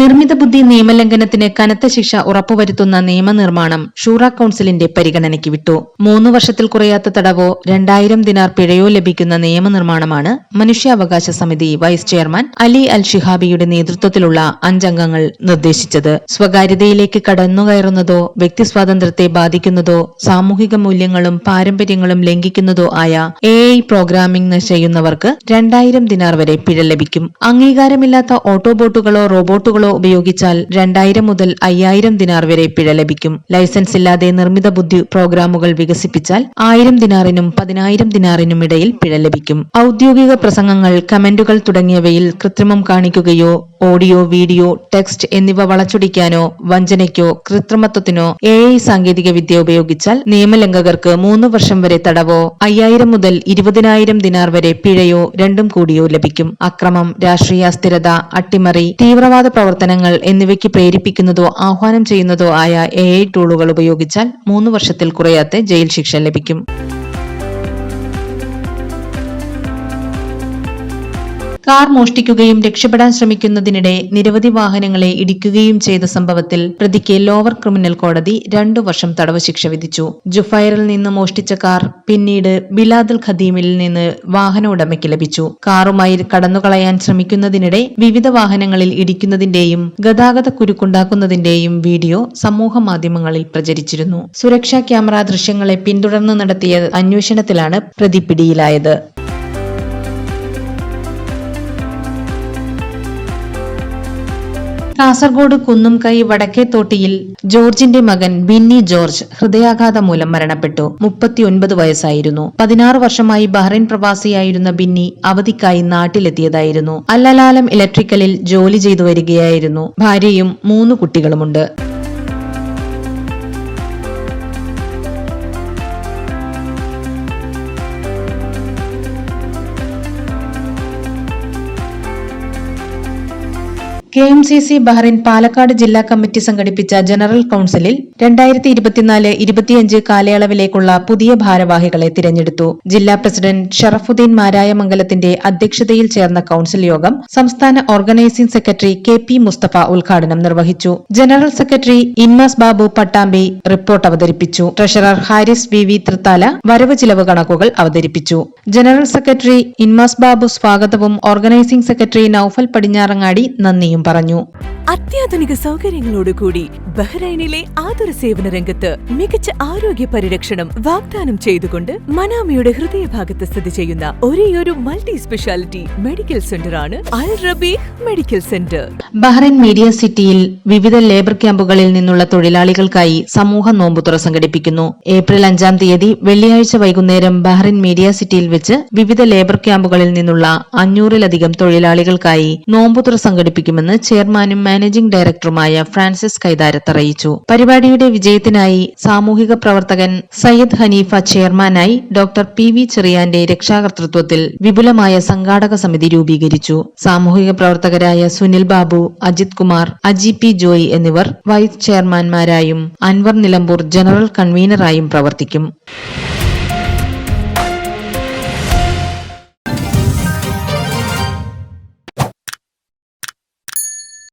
നിർമ്മിത ബുദ്ധി നിയമലംഘനത്തിന് കനത്ത ശിക്ഷ ഉറപ്പുവരുത്തുന്ന നിയമനിർമ്മാണം ഷൂറ കൌൺസിലിന്റെ പരിഗണനയ്ക്ക് വിട്ടു. മൂന്ന് വർഷത്തിൽ കുറയാത്ത തടവോ രണ്ടായിരം ദിനാർ പിഴയോ ലഭിക്കുന്ന നിയമനിർമ്മാണമാണ് മനുഷ്യാവകാശ സമിതി വൈസ് ചെയർമാൻ അലി അൽ ഷിഹാബിയുടെ നേതൃത്വത്തിലുള്ള അഞ്ചംഗങ്ങൾ നിർദ്ദേശിച്ചത്. സ്വകാര്യതയിലേക്ക് കടന്നുകയറുന്നതോ വ്യക്തി സ്വാതന്ത്ര്യത്തെ ബാധിക്കുന്നതോ സാമൂഹിക മൂല്യങ്ങളും പാരമ്പര്യങ്ങളും ലംഘിക്കുന്നതോ ആയ എ ഐ പ്രോഗ്രാമിംഗ് ചെയ്യുന്നവർക്ക് രണ്ടായിരം ദിനാർ വരെ പിഴ ലഭിക്കും. അംഗീകാരമില്ലാത്ത ഓട്ടോബോട്ടുകളോ റോബോട്ടുകളോ ഉപയോഗിച്ചാൽ രണ്ടായിരം മുതൽ അയ്യായിരം ദിനാർ വരെ പിഴ ലഭിക്കും. ലൈസൻസ് ഇല്ലാതെ നിർമ്മിത ബുദ്ധി പ്രോഗ്രാമുകൾ വികസിപ്പിച്ചാൽ ആയിരം ദിനാറിനും പതിനായിരം ദിനാറിനും ഇടയിൽ പിഴ ലഭിക്കും. ഔദ്യോഗിക പ്രസംഗങ്ങൾ കമന്റുകൾ തുടങ്ങിയവയിൽ കൃത്രിമം കാണിക്കുകയോ ഓഡിയോ വീഡിയോ ടെക്സ്റ്റ് എന്നിവ വളച്ചൊടിക്കാനോ വഞ്ചനയ്ക്കോ കൃത്രിമത്വത്തിനോ എ ഐ സാങ്കേതിക വിദ്യ ഉപയോഗിച്ചാൽ നിയമലംഘകർക്ക് മൂന്ന് വർഷം വരെ തടവോ അയ്യായിരം മുതൽ ഇരുപതിനായിരം ദിനാർ വരെ പിഴയോ രണ്ടും കൂടിയോ ലഭിക്കും. അക്രമം രാഷ്ട്രീയ അസ്ഥിരത അട്ടിമറി തീവ്രവാദ പ്രവർത്തനങ്ങൾ എന്നിവയ്ക്ക് പ്രേരിപ്പിക്കുന്നതോ ആഹ്വാനം ചെയ്യുന്നതോ ആയ എ ഐ ടൂളുകൾ ഉപയോഗിച്ചാൽ മൂന്ന് വർഷത്തിൽ കുറയാത്ത ജയിൽ ശിക്ഷ ലഭിക്കും. കാർ മോഷ്ടിക്കുകയും രക്ഷപ്പെടാൻ ശ്രമിക്കുന്നതിനിടെ നിരവധി വാഹനങ്ങളെ ഇടിക്കുകയും ചെയ്ത സംഭവത്തിൽ പ്രതിക്ക് ലോവർ ക്രിമിനൽ കോടതി രണ്ടു വർഷം തടവ് ശിക്ഷ വിധിച്ചു. ജുഫൈറിൽ നിന്ന് മോഷ്ടിച്ച കാർ പിന്നീട് ബിലാദുൽ ഖദീമിൽ നിന്ന് വാഹന ഉടമയ്ക്ക് ലഭിച്ചു. കാറുമായി കടന്നുകളയാൻ ശ്രമിക്കുന്നതിനിടെ വിവിധ വാഹനങ്ങളിൽ ഇടിക്കുന്നതിന്റെയും ഗതാഗത കുരുക്കുണ്ടാക്കുന്നതിന്റെയും വീഡിയോ സമൂഹ മാധ്യമങ്ങളിൽ പ്രചരിച്ചിരുന്നു. സുരക്ഷാ ക്യാമറ ദൃശ്യങ്ങളെ പിന്തുടർന്ന് നടത്തിയ അന്വേഷണത്തിലാണ് പ്രതി പിടിയിലായത്. കാസർഗോഡ് കുന്നുംകൈ വടക്കേത്തോട്ടിയിൽ ജോർജിന്റെ മകൻ ബിന്നി ജോർജ് ഹൃദയാഘാതം മൂലം മരണപ്പെട്ടു. മുപ്പത്തിയൊൻപത് വയസ്സായിരുന്നു. പതിനാറ് വർഷമായി ബഹ്റൈൻ പ്രവാസിയായിരുന്ന ബിന്നി അവധിക്കായി നാട്ടിലെത്തിയതായിരുന്നു. അല്ലലാലം ഇലക്ട്രിക്കലിൽ ജോലി ചെയ്തു വരികയായിരുന്നു. ഭാര്യയും മൂന്ന് കുട്ടികളുമുണ്ട്. K M C C Bahrain Palakkad ജില്ലാ കമ്മിറ്റി സംഘടിപ്പിച്ച ജനറൽ കൌൺസിലിൽ രണ്ടായിരത്തി ഇരുപത്തിനാല് ഇരുപത്തിയഞ്ച് കാലയളവിലേക്കുള്ള പുതിയ ഭാരവാഹികളെ തിരഞ്ഞെടുത്തു. ജില്ലാ പ്രസിഡന്റ് ഷറഫുദ്ദീൻ മാരായമംഗലത്തിന്റെ അധ്യക്ഷതയിൽ ചേർന്ന കൌൺസിൽ യോഗം സംസ്ഥാന organising secretary K P Mustafa ഉദ്ഘാടനം നിർവഹിച്ചു. General secretary Inmas Babu Pattambi report അവതരിപ്പിച്ചു. Treasurer Haris V V Thrithala വരവ് ചിലവ് കണക്കുകൾ അവതരിപ്പിച്ചു. ജനറൽ സെക്രട്ടറി ഇൻമാസ് ബാബു സ്വാഗതവും ഓർഗനൈസിംഗ് സെക്രട്ടറി നൌഫൽ പടിഞ്ഞാറങ്ങാടി നന്ദിയും പറഞ്ഞു അത്യാധുനിക സൗകര്യങ്ങളോടുകൂടി ബഹ്റൈനിലെ ആതുര സേവന രംഗത്ത് മികച്ച ആരോഗ്യ പരിരക്ഷണം വാഗ്ദാനം ചെയ്തുകൊണ്ട് മനാമയുടെ ഹൃദയഭാഗത്ത് സ്ഥിതി ചെയ്യുന്ന ഒരേയൊരു multi speciality medical സെന്ററാണ് Al Rabeeh medical centre. Bahrain media സിറ്റിയിൽ വിവിധ ലേബർ ക്യാമ്പുകളിൽ നിന്നുള്ള തൊഴിലാളികൾക്കായി സമൂഹ നോമ്പുതുറ സംഘടിപ്പിക്കുന്നു ഏപ്രിൽ അഞ്ചാം തീയതി വെള്ളിയാഴ്ച വൈകുന്നേരം ബഹ്റൈൻ മീഡിയ സിറ്റിയിൽ വെച്ച് വിവിധ ലേബർ ക്യാമ്പുകളിൽ നിന്നുള്ള അഞ്ഞൂറിലധികം തൊഴിലാളികൾക്കായി നോമ്പുതുറ സംഘടിപ്പിക്കുമെന്ന് ചെയർമാനും മാനേജിംഗ് ഡയറക്ടറുമായ ഫ്രാൻസിസ് കൈതാരത്ത് അറിയിച്ചു. പരിപാടിയുടെ വിജയത്തിനായി സാമൂഹിക പ്രവർത്തകൻ സയ്യിദ് ഹനീഫ ചെയർമാനായി ഡോക്ടർ പി വി ചെറിയാന്റെ രക്ഷാകർതൃത്വത്തിൽ വിപുലമായ സംഘാടക സമിതി രൂപീകരിച്ചു. സാമൂഹിക പ്രവർത്തകരായ സുനിൽ ബാബു അജിത് കുമാർ അജി പി ജോയ് എന്നിവർ വൈസ് ചെയർമാൻമാരായും അൻവർ നിലമ്പൂർ ജനറൽ കൺവീനറായും പ്രവർത്തിക്കും.